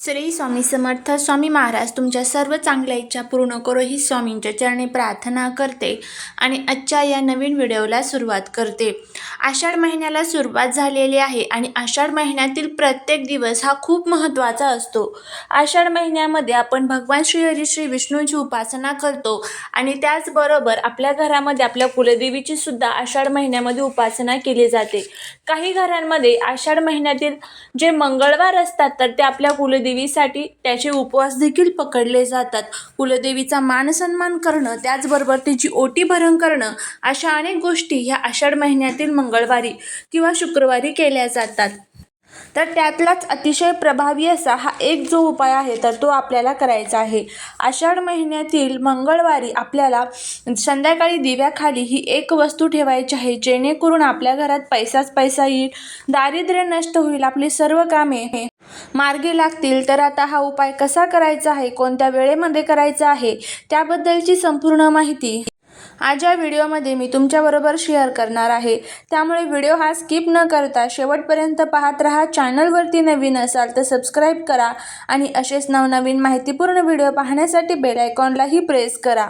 श्री स्वामी समर्थ स्वामी महाराज तुमच्या सर्व चांगल्या इच्छा पूर्ण करो ही स्वामींच्या चरणी प्रार्थना करते आणि आजच्या या नवीन व्हिडिओला सुरुवात करते. आषाढ महिन्याला सुरुवात झालेली आहे आणि आषाढ महिन्यातील प्रत्येक दिवस हा खूप महत्त्वाचा असतो. आषाढ महिन्यामध्ये आपण भगवान श्री हरी श्री विष्णूची उपासना करतो आणि त्याचबरोबर आपल्या घरामध्ये आपल्या कुलदेवीची सुद्धा आषाढ महिन्यामध्ये उपासना केली जाते. काही घरांमध्ये आषाढ महिन्यातील जे मंगळवार असतात तर ते आपल्या कुलदेवी कुलदेवीसाठी त्याचे उपवास देखील पकडले जातात. कुलदेवीचा मानसन्मान करणं त्याचबरोबर तिची ओटी भरण करणं अशा अनेक गोष्टी ह्या आषाढ महिन्यातील मंगळवारी किंवा शुक्रवारी केल्या जातात. तर त्यातलाच अतिशय प्रभावी असा हा एक जो उपाय आहे तर तो आपल्याला करायचा आहे. आषाढ महिन्यातील मंगळवारी आपल्याला संध्याकाळी दिव्याखाली ही एक वस्तू ठेवायची आहे जेणेकरून आपल्या घरात पैसाच पैसा येईल दारिद्र्य नष्ट होईल आपली सर्व कामे मार्गे लागतील. तर आता हा उपाय कसा करायचा आहे कोणत्या वेळेमध्ये करायचा आहे त्याबद्दलची संपूर्ण माहिती आज या व्हिडिओमध्ये मी तुमच्याबरोबर शेअर करणार आहे. त्यामुळे व्हिडिओ हा स्किप न करता शेवटपर्यंत पाहत राहा. चॅनलवरती नवीन असाल तर सबस्क्राईब करा आणि असेच नवनवीन माहितीपूर्ण व्हिडिओ पाहण्यासाठी बेल आयकॉनलाही प्रेस करा.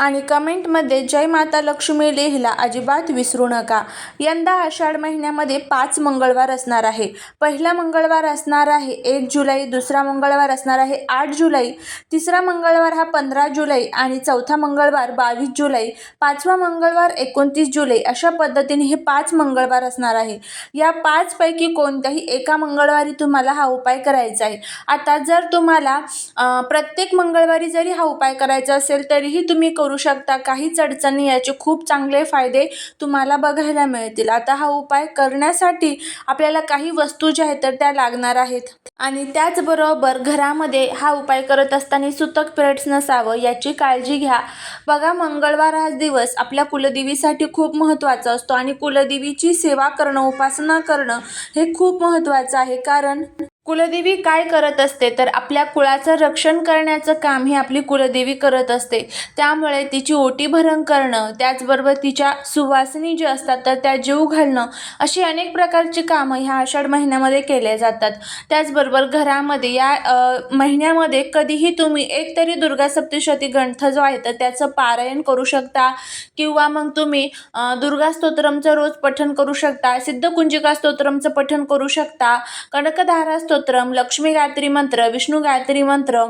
आणि कमेंटमध्ये जय माता लक्ष्मी लिहिला अजिबात विसरू नका. यंदा आषाढ महिन्यामध्ये पाच मंगळवार असणार आहे. पहिला मंगळवार असणार आहे एक जुलै दुसरा मंगळवार असणार आहे आठ जुलै तिसरा मंगळवार हा पंधरा जुलै आणि चौथा मंगळवार बावीस जुलै पाचवा मंगळवार एकोणतीस जुलै अशा पद्धतीने हे पाच मंगळवार असणार आहे. या पाचपैकी कोणत्याही एका मंगळवारी तुम्हाला हा उपाय करायचा आहे. आता जर तुम्हाला प्रत्येक मंगळवारी जरी हा उपाय करायचा असेल तरीही तुम्ही करू करू शकता. काहीच अडचणी याचे खूप चांगले फायदे तुम्हाला बघायला मिळतील. आता हा उपाय करण्यासाठी आपल्याला काही वस्तू ज्या आहेत तर त्या लागणार आहेत. आणि त्याचबरोबर घरामध्ये हा उपाय करत असताना सुतक पिरियड्स नसावं याची काळजी घ्या. बघा मंगळवार हा दिवस आपल्या कुलदेवीसाठी खूप महत्त्वाचा असतो. आणि कुलदेवीची सेवा करणं उपासना करणं हे खूप महत्त्वाचं आहे. कारण कुलदेवी काय करत असते? तर आपल्या कुळाचं रक्षण करण्याचं काम ही आपली कुलदेवी करत असते. त्यामुळे तिची ओटी भरण करणं त्याचबरोबर तिच्या सुवासिनी जे असतात तर त्या जीव घालणं अशी अनेक प्रकारची कामं ह्या आषाढ महिन्यामध्ये केले जातात. त्याचबरोबर घरामध्ये या महिन्यामध्ये कधीही तुम्ही एक तरी दुर्गा सप्तशती ग्रंथ जो आहे तर त्याचं पारायण करू शकता. किंवा मग तुम्ही दुर्गा स्तोत्रमचं रोज पठण करू शकता सिद्धकुंजिका स्तोत्रमचं पठण करू शकता कनकधारा स्तोत्रम लक्ष्मी गायत्री मंत्र विष्णू गायत्री मंत्र.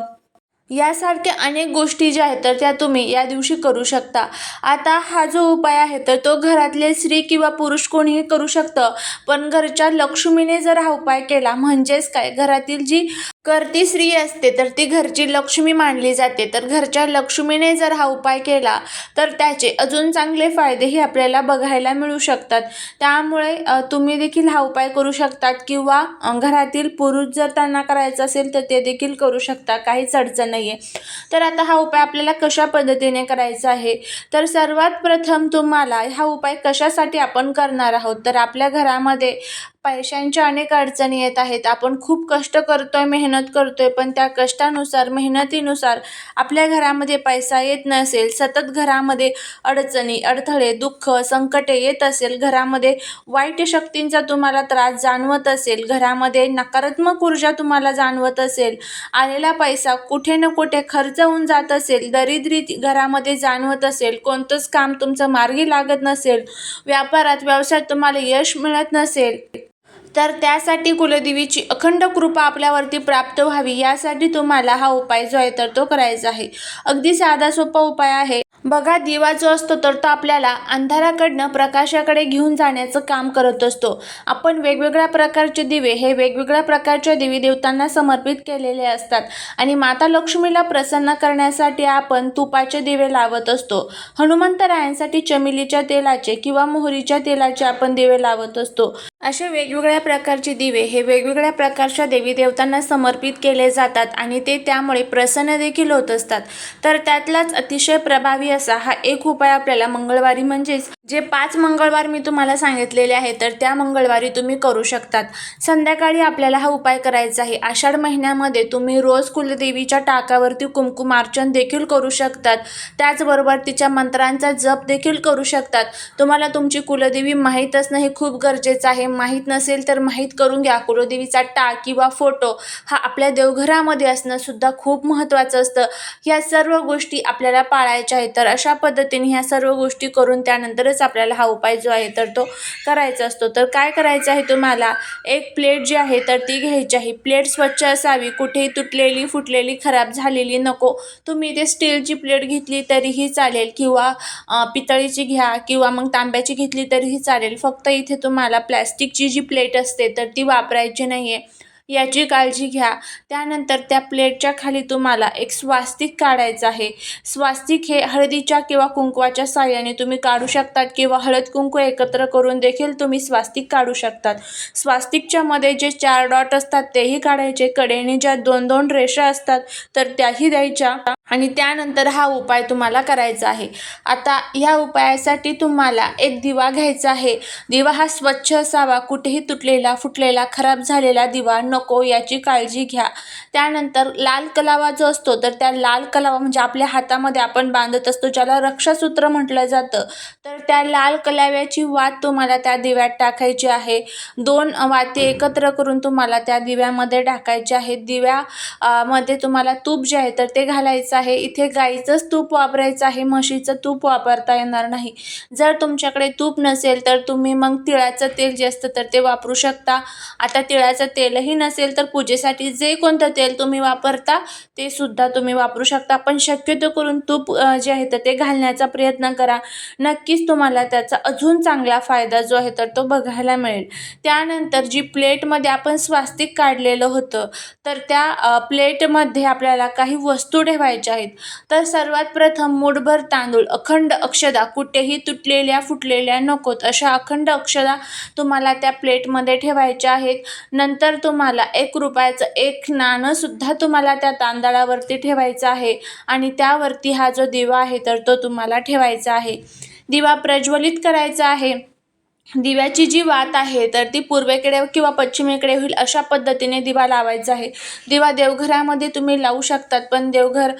यासारख्या अनेक गोष्टी ज्या आहेत तर त्या तुम्ही या दिवशी करू शकता. आता हा जो उपाय आहे तर तो घरातले स्त्री किंवा पुरुष कोणीही करू शकतं. पण घरच्या लक्ष्मीने जर हा उपाय केला म्हणजेच काय? घरातील जी करती स्त्री असते तर ती घरची लक्ष्मी मानली जाते. तर घरच्या लक्ष्मीने जर हा उपाय केला तर त्याचे अजून चांगले फायदेही आपल्याला बघायला मिळू शकतात. त्यामुळे तुम्ही देखील हा उपाय करू शकतात किंवा घरातील पुरुष जर त्यांना करायचं असेल तर ते देखील करू शकता. काहीच अडचण नाही आहे तर आता हा उपाय आपल्याला कशा पद्धतीने करायचा आहे? तर सर्वात प्रथम तुम्हाला हा उपाय कशासाठी आपण करणार आहोत? तर आपल्या घरामध्ये पैशांच्या अनेक अडचणी येत आहेत. आपण खूप कष्ट करतोय मेहनत करतोय पण त्या कष्टानुसार मेहनतीनुसार आपल्या घरामध्ये पैसा येत नसेल सतत घरामध्ये अडचणी अडथळे दुःख संकटे येत असेल घरामध्ये वाईट शक्तींचा तुम्हाला त्रास जाणवत असेल घरामध्ये नकारात्मक ऊर्जा तुम्हाला जाणवत असेल आलेला पैसा कुठे ना कुठे खर्च होऊन जात असेल दरिद्री घरामध्ये जाणवत असेल कोणतंच काम तुमचं मार्गी लागत नसेल व्यापारात व्यवसायात तुम्हाला यश मिळत नसेल. तर त्यासाठी कुलदेवीची अखंड कृपा आपल्यावरती प्राप्त व्हावी यासाठी तुम्हाला हा उपाय जो आहे तर तो करायचा आहे. अगदी साधा सोपा उपाय आहे. बघा दिवा जो असतो तर तो आपल्याला अंधाराकडनं प्रकाशाकडे घेऊन जाण्याचं काम करत असतो. आपण वेगवेगळ्या प्रकारचे दिवे हे वेगवेगळ्या प्रकारच्या देवी देवतांना समर्पित केलेले असतात आणि माता लक्ष्मीला प्रसन्न करण्यासाठी आपण तुपाचे दिवे लावत असतो. हनुमंतरायांसाठी चमेलीच्या तेलाचे किंवा मोहरीच्या तेलाचे आपण दिवे लावत असतो. असे वेगवेगळ्या प्रकारचे दिवे हे वेगवेगळ्या प्रकारच्या देवी देवतांना समर्पित केले जातात आणि ते त्यामुळे प्रसन्न देखील होत असतात. तर त्यातलाच अतिशय प्रभावी असा हा एक उपाय आपल्याला मंगळवारी म्हणजेच जे पाच मंगळवार मी तुम्हाला सांगितलेले आहे तर त्या मंगळवारी तुम्ही करू शकतात. संध्याकाळी आपल्याला हा उपाय करायचा आहे. आषाढ महिन्यामध्ये तुम्ही रोज कुलदेवीच्या टाकावरती कुमकुमार्चन देखील करू शकतात. त्याचबरोबर तिच्या मंत्रांचा जप देखील करू शकतात. तुम्हाला तुमची कुलदेवी माहीत असणं हे खूप गरजेचं आहे. माहीत नसेल तर माहीत करून घ्या. कुलदेवीचा टाक किंवा फोटो हा आपल्या देवघरामध्ये असणं सुद्धा खूप महत्त्वाचं असतं. ह्या सर्व गोष्टी आपल्याला पाळायच्या आहेत. तर अशा पद्धतीने ह्या सर्व गोष्टी करून त्यानंतरच आपल्याला हा उपाय जो आहे तर तो करायचा असतो. तर काय करायचं आहे तुम्हाला? एक प्लेट जी आहे तर ती घ्यायची आहे. प्लेट स्वच्छ असावी. कुठेही तुटलेली फुटलेली खराब झालेली नको. तुम्ही ते स्टीलची प्लेट घेतली तरीही चालेल किंवा पितळीची घ्या किंवा मग तांब्याची घेतली तरीही चालेल. फक्त इथे तुम्हाला प्लॅस्टिकची जी प्लेट असते तर ती वापरायची नाही आहे याची काळजी घ्या. त्यानंतर त्या प्लेटच्या खाली तुम्हाला एक स्वास्तिक काढायचं आहे. स्वास्तिक हे हळदीच्या किंवा कुंकवाच्या साह्याने तुम्ही काढू शकतात किंवा हळद कुंकू एकत्र करून देखील तुम्ही स्वास्तिक काढू शकतात. स्वास्तिकच्या मध्ये जे चार डॉट असतात तेही काढायचे. कडेने ज्या दोन दोन रेषा असतात तर त्याही द्यायच्या. आणि त्यानंतर हा उपाय तुम्हाला करायचा आहे. आता ह्या उपायासाठी तुम्हाला एक दिवा घ्यायचा आहे. दिवा हा स्वच्छ असावा कुठेही तुटलेला फुटलेला खराब झालेला दिवा नको याची काळजी घ्या. त्यानंतर लाल कलावा जो असतो तर त्या लाल कलावा म्हणजे आपल्या हातामध्ये आपण बांधत असतो ज्याला रक्षासूत्र म्हटलं जातं. तर त्या लाल कलाव्याची वात तुम्हाला त्या दिव्यात टाकायची आहे. दोन वाती एकत्र करून तुम्हाला त्या दिव्यामध्ये टाकायचे आहे दिव्यामध्ये तुम्हाला तूप जे आहे तर ते घालायचं आहे. इथे गाईचंच तूप वापरायचं आहे. म्हशीचं तूप वापरता येणार नाही. जर तुमच्याकडे तूप नसेल तर तुम्ही मग तिळाचं तेल जे असतं तर ते वापरू शकता. आता तिळाचं तेलही नसेल तर पूजेसाठी जे कोणतं तेल तुम्ही वापरता ते सुद्धा तुम्ही वापरू शकता. पण शक्यतो करून तूप जे आहे तर ते घालण्याचा प्रयत्न करा. नक्कीच तुम्हाला त्याचा अजून चांगला फायदा जो आहे तर तो बघायला मिळेल. त्यानंतर जी प्लेटमध्ये आपण स्वास्तिक काढलेलं होतं तर त्या प्लेटमध्ये आपल्याला काही वस्तू ठेवायच्या आहेत. तर सर्वात प्रथम मूठभर तांदूळ अखंड अक्षदा कुठेही तुटलेल्या फुटलेल्या नकोत. अशा अखंड अक्षदा तुम्हाला त्या प्लेटमध्ये ठेवायच्या आहेत. नंतर तुम्हाला एक रुपयाचं एक नाणंसुद्धा तुम्हाला त्या तांदळावरती ठेवायचं आहे. आणि त्यावरती हा जो दिवा आहे तर तो तुम्हाला ठेवायचा आहे. दिवा प्रज्वलित करायचा आहे. दिव्याची जी वात आहे तर ती पूर्वेकडे किंवा पश्चिमेकडे होईल अशा पद्धतीने दिवा लावायचा आहे. दिवा देवघरामध्ये तुम्ही लावू शकतात पण देवघर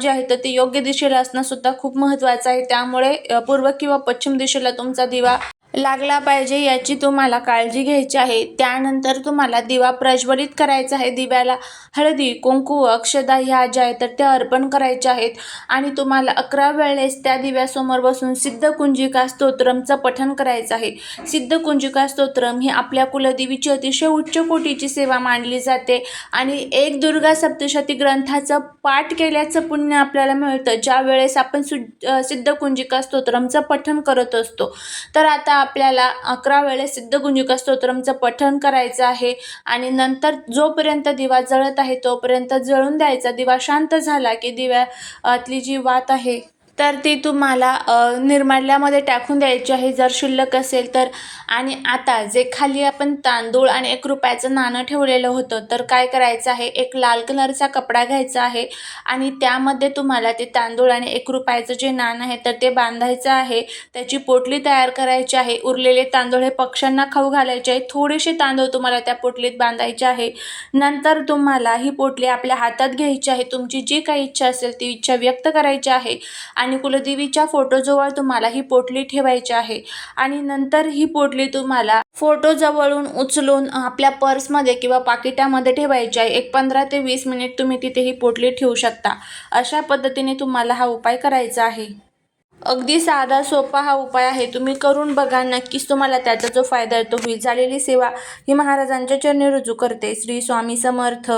जे आहे तर ते योग्य दिशेला असणंसुद्धा खूप महत्त्वाचं आहे. त्यामुळे पूर्व किंवा पश्चिम दिशेला तुमचा दिवा लागला पाहिजे याची तुम्हाला काळजी घ्यायची आहे. त्यानंतर तुम्हाला दिवा प्रज्वलित करायचा आहे. दिव्याला हळदी कुंकू अक्षदा ह्या ज्या आहेत तर त्या अर्पण करायच्या आहेत. आणि तुम्हाला अकरा वेळेस त्या दिव्यासमोर बसून सिद्धकुंजिका स्तोत्रमचं पठण करायचं आहे. सिद्धकुंजिका स्तोत्रम ही आपल्या कुलदेवीची अतिशय उच्च कोटीची सेवा मानली जाते. आणि एक दुर्गा सप्तशती ग्रंथाचं पाठ केल्याचं पुण्य आपल्याला मिळतं. ज्या वेळेस आपण सु सिद्धकुंजिका स्तोत्रमचं पठण करत असतो. तर आता आपल्याला अकरा वेळेस सिद्धगुंजिका स्तोत्रमचं पठण करायचं आहे. आणि नंतर जोपर्यंत दिवा जळत आहे तोपर्यंत जळून द्यायचा. दिवा शांत झाला की दिव्यातली जी वात आहे तर ती तुम्हाला निर्माल्यामध्ये टाकून द्यायची आहे. जर शिल्लक असेल तर. आणि आता जे खाली आपण तांदूळ आणि एक रुपयाचं नाणं ठेवलेलं होतं तर काय करायचं आहे? एक लाल कलरचा कपडा घ्यायचा आहे. आणि त्यामध्ये तुम्हाला ते तांदूळ आणि एक रुपयाचं जे नाणं आहे तर ते बांधायचं आहे. त्याची पोटली तयार करायची आहे. उरलेले तांदूळ हे पक्ष्यांना खाऊ घालायचे आहे. थोडेसे तांदूळ तुम्हाला त्या पोटलीत बांधायचे आहे. नंतर तुम्हाला ही पोटली आपल्या हातात घ्यायची आहे. तुमची जी काही इच्छा असेल ती इच्छा व्यक्त करायची आहे. आणि आणि कुलदेवीच्या फोटोजवळ तुम्हाला ही पोटली ठेवायची आहे. आणि नंतर ही पोटली तुम्हाला फोटो जवळून उचलून आपल्या पर्समध्ये किंवा पाकिटामध्ये ठेवायची आहे. एक पंधरा ते वीस मिनिट तुम्ही तिथे ही पोटली ठेवू शकता. अशा पद्धतीने तुम्हाला हा उपाय करायचा आहे. अगदी साधा सोपा हा उपाय आहे. तुम्ही करून बघा नक्कीच तुम्हाला त्याचा जो फायदा आहे तो होईल. झालेली सेवा ही महाराजांच्या चरणी रुजू करते. श्री स्वामी समर्थ.